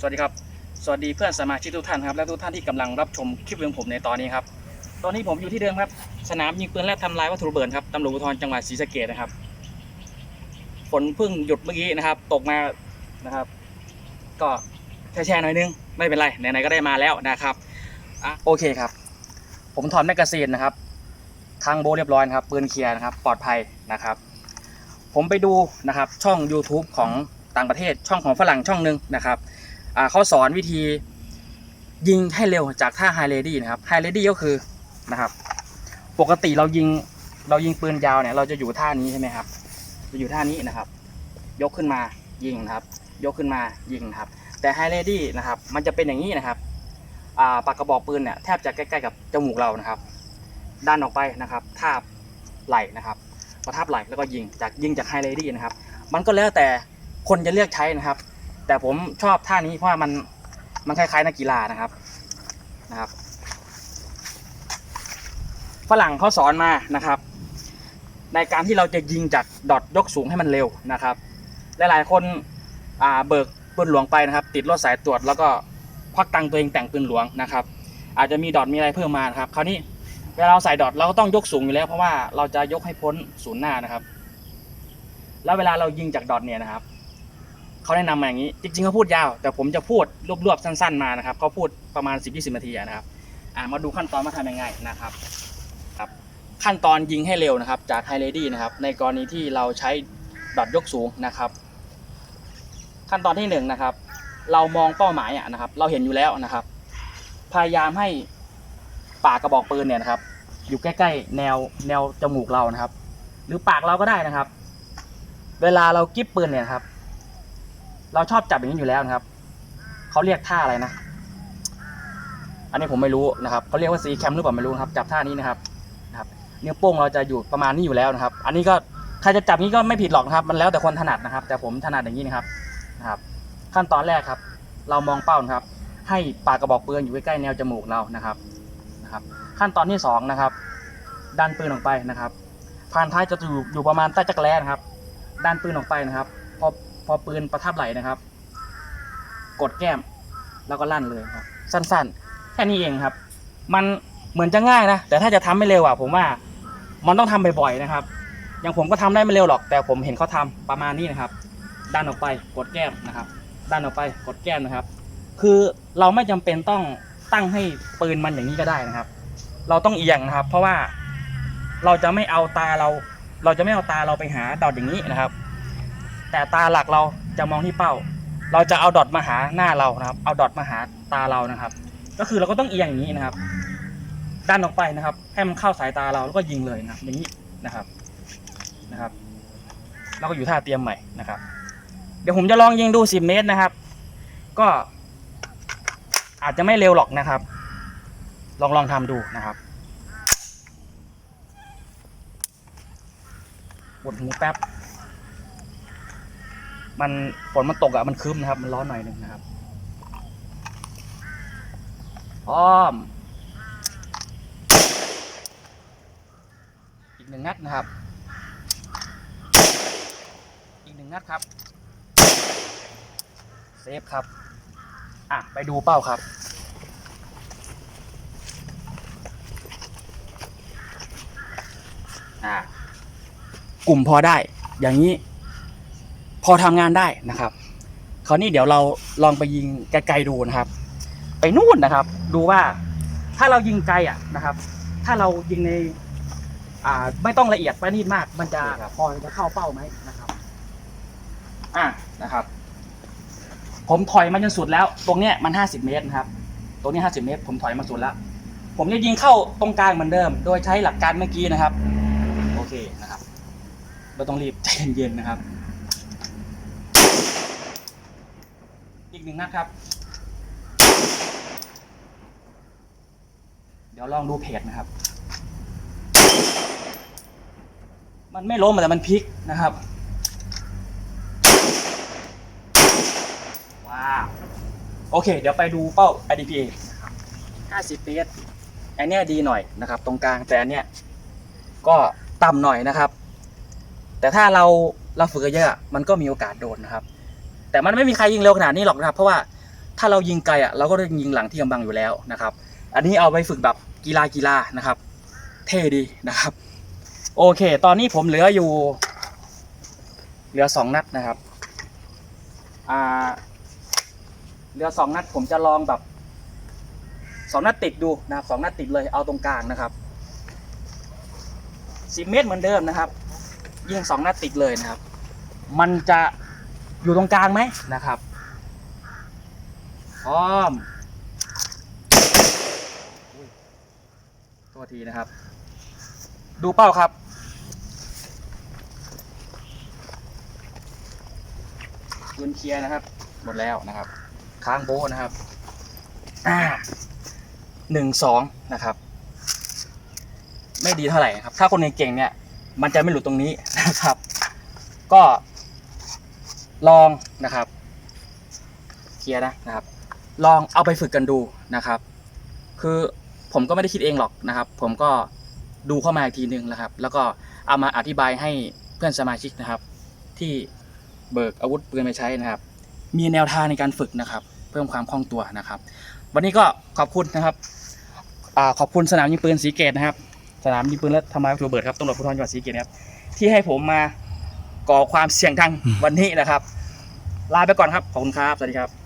สวัสดีครับ สวัสดีเพื่อนสมาชิกทุกท่านครับ และทุกท่านที่กำลังรับชมคลิปของผมในตอนนี้ครับ ตอนนี้ผมอยู่ที่เดิมครับ สนามยิงปืนและทำลายวัตถุระเบิดครับตำรวจภูธรจังหวัดศรีสะเกษนะครับ ฝนเพิ่งหยุดเมื่อกี้นะครับ ตกมานะครับ ก็แช่ๆหน่อยนึง ไม่เป็นไรไหนๆก็ได้มาแล้วนะครับอะโอเคครับ ผมถอนแมกกาซีนนะครับทางโบเรียบร้อยนะครับปืนเคลียร์นะครับ ปลอดภัยนะครับ ผมไปดูนะครับช่อง YouTube ของต่างประเทศช่องของฝรั่งช่องหนึ่งนะครับ เขาสอนวิธียิงให้เร็วจากท่าไฮเ a ดี้นะครับไฮเ a ดี้ก็คือนะครับ ปกติเรายิงเรายิงปืนยาวเนี่ยเราจะอยู่ท่านี้ใช่ไหมครับจะอยู่ท่านี้นะครับ ยกขึ้นมายิงนะครับ ยกขึ้นมายิงนะครับ แต่ไฮเ a ดี้นะครับ มันจะเป็นอย่างนี้นะครับปากกระบอกปืนเนี่ยแทบจะใกล้ๆกับจมูกเรานะครับ ด้านออกไปนะครับทาบไหลนะครับประทับไหลแล้วก็ยิงจากยิงจากไฮเ a ดี้นะครับ มันก็แล้วแต่คนจะเลือกใช้นะครับ แต่ผมชอบท่านี้เพราะว่ามันมันคล้ายๆนักกีฬานะครับนะครับฝรั่งเขาสอนมานะครับ ในการที่เราจะยิงจากดอทยกสูงให้มันเร็วนะครับหลายๆคนเบิกปืนหลวงไปนะครับ ติดรถสายตรวจแล้วก็ควักตังตัวเองแต่งปืนหลวงนะครับ อาจจะมีดอทมีอะไรเพิ่มมาครับคราวนี้เวลาเราใส่ดอทเราก็ต้องยกสูงอยู่แล้วเพราะว่าเราจะยกให้พ้นศูนย์หน้านะครับ แล้วเวลาเรายิงจากดอทเนี่ยนะครับ เขาแนะนำมาอย่างนี้ จริงๆเขาพูดยาว แต่ผมจะพูดรวบๆสั้น ๆมานะครับเขาพูดประมาณ 10-20 นาทีนะครับมาดูขั้นตอนมาทำยังไงนะครับครับ ขั้นตอนยิงให้เร็วนะครับ จากไฮเ a ดี้นะครับ ในกรณีที่เราใช้ดอทยกสูงนะครับ ขั้นตอนที่หนึ่งนะครับ เรามองเป้าหมายนะครับ เราเห็นอยู่แล้วนะครับ พยายามให้ปากกระบอกปืนเนี่ยนะครับ อยู่ใกล้ๆ แนวแนวจมูกเรานะครับ หรือปากเราก็ได้นะครับ เวลาเรากิ๊บปืนเนี่ยครับ เราชอบจับอย่างนี้อยู่แล้วนะครับเขาเรียกท่าอะไรนะ อันนี้ผมไม่รู้นะครับเขาเรียกว่าซีแคมหรือเปล่าไม่รู้นะครับ จับท่านี้นะครับนะครับนิ้วโป้งเราจะอยู่ประมาณนี้อยู่แล้วนะครับ อันนี้ก็ใครจะจับนี้ก็ไม่ผิดหรอกนะครับ มันแล้วแต่คนถนัดนะครับ แต่ผมถนัดอย่างนี้นะครับนะครับ ขั้นตอนแรกครับ เรามองเป้านะครับ ให้ปากกระบอกปืนอยู่ใกล้ๆแนวจมูกเรานะครับนะครับ ขั้นตอนที่สองนะครับดันปืนออกไปนะครับพานท้ายจะอยู่อยู่ประมาณใต้จักรแล้นะครับดันปืนออกไปนะครับ พอปืนประทับไหลนะครับ กดแก้มแล้วก็ลั่นเลยครับ สั้นๆ แค่นี้เองครับ มันเหมือนจะง่ายนะ แต่ถ้าจะทำไม่เร็วอะผมว่ามันต้องทำบ่อยๆนะครับ อย่างผมก็ทำได้ไม่เร็วหรอก แต่ผมเห็นเขาทำประมาณนี้นะครับ ดันออกไปกดแก้มนะครับดันออกไปกดแก้มนะครับ คือเราไม่จำเป็นต้องตั้งให้ปืนมันอย่างนี้ก็ได้นะครับ เราต้องเอียงนะครับ เพราะว่าเราจะไม่เอาตาเรา เราจะไม่เอาตาเราไปหาดอทอย่างนี้นะครับ แต่ตาหลักเราจะมองที่เป้า เราจะเอาดอทมาหาหน้าเรานะครับ เอาดอทมาหาตาเรานะครับ ก็คือเราก็ต้องเอียงอย่างนี้นะครับดันออกไปนะครับ ให้มันเข้าสายตาเราแล้วก็ยิงเลยนะครับ อย่างนี้นะครับนะครับ แล้วก็อยู่ท่าเตรียมใหม่นะครับ เดี๋ยวผมจะลองยิงดู 10 เมตรนะครับ ก็อาจจะไม่เร็วหรอกนะครับ ลองลองทำดูนะครับปวดหูแป๊บ มันฝนมันตกอะมันครึ้มนะครับ มันร้อนหน่อยหนึ่งนะครับอ้อม อีกหนึ่งนัดนะครับ อีกหนึ่งนัดครับ เซฟครับ อะ ไปดูเป้าครับอ่ากลุ่มพอได้ อย่างนี้ พอทำงานได้นะครับคราวนี้เดี๋ยวเราลองไปยิงไกลๆดูนะครับ ไปนู่นนะครับ ดูว่าถ้าเรายิงไกลอะนะครับ ถ้าเรายิงในอ่าไม่ต้องละเอียดประณีตมาก มันจะพอจะเข้าเป้าไหมนะครับ อะนะครับ ผมถอยมาจนสุดแล้ว ตรงเนี้ยมันห้าสิบเมตรนะครับ ตรงนี้ห้าสิบเมตร ผมถอยมาสุดแล้ว ผมจะยิงเข้าตรงกลางเหมือนเดิม โดยใช้หลักการเมื่อกี้นะครับ โอเคนะครับเราต้องรีบใจเย็นๆนะครับ อีก หนึ่งนัดครับ เดี๋ยวลองดูเพจนะครับ มันไม่ล้มแต่มันพลิกนะครับ ว้าว โอเค เดี๋ยวไปดูเป้า IDPA นะครับ50เมตรอันเนี้ยดีหน่อยนะครับ ตรงกลางแต่อันเนี้ยก็ต่ำหน่อยนะครับ แต่ถ้าเราเราฝึกเยอะมันก็มีโอกาสโดนนะครับ แต่มันไม่มีใครยิงเร็วขนาดนี้หรอกนะครับ เพราะว่าถ้าเรายิงไกลอะเราก็ต้ยิงหลังที่กำบังอยู่แล้วนะครับ อันนี้เอาไปฝึกแบบกีฬากีฬานะครับ เท่ดีนะครับ โอเค ตอนนี้ผมเหลืออยู่ เหลือสองนัดนะครับอ่าเหลือสองนัดผมจะลองแบบสองนัดติดดูนะครับสองนัดติดเลยเอาตรงกลางนะครับสิบเมตรเหมือนเดิมนะครับ ยิงสองนัดติดเลยนะครับ มันจะ อยู่ตรงกลางไหมนะครับพร้อมอุ๊ยโทษทีนะครับ ดูเป้าครับปืนเคลียร์นะครับ หมดแล้วนะครับ ค้างโบนะครับหนึ่งสองนะครับ ไม่ดีเท่าไหร่ครับ ถ้าคนเก่งเนี่ย มันจะไม่หลุดตรงนี้นะครับ ก็ ลองนะครับเคลียร์นะนะครับ ลองเอาไปฝึกกันดูนะครับ คือผมก็ไม่ได้คิดเองหรอกนะครับ ผมก็ดูเข้ามาอีกทีนึงนะครับ แล้วก็เอามาอธิบายให้เพื่อนสมาชิกนะครับ ที่เบิกอาวุธปืนไปใช้นะครับ มีแนวทางในการฝึกนะครับ เพิ่มความคล่องตัวนะครับ วันนี้ก็ขอบคุณนะครับอขอบคุณสนามยิงปืนสีเกตนะครับ สนามยิงปืนและทำลายวัตถุระเบิดครับตำรวจภูธรจังหวัดศรีเกตนะครับที่ให้ผมมา ก่อความเสี่ยงทางวันนี้นะครับ ลาไปก่อนครับ ขอบคุณครับ สวัสดีครับ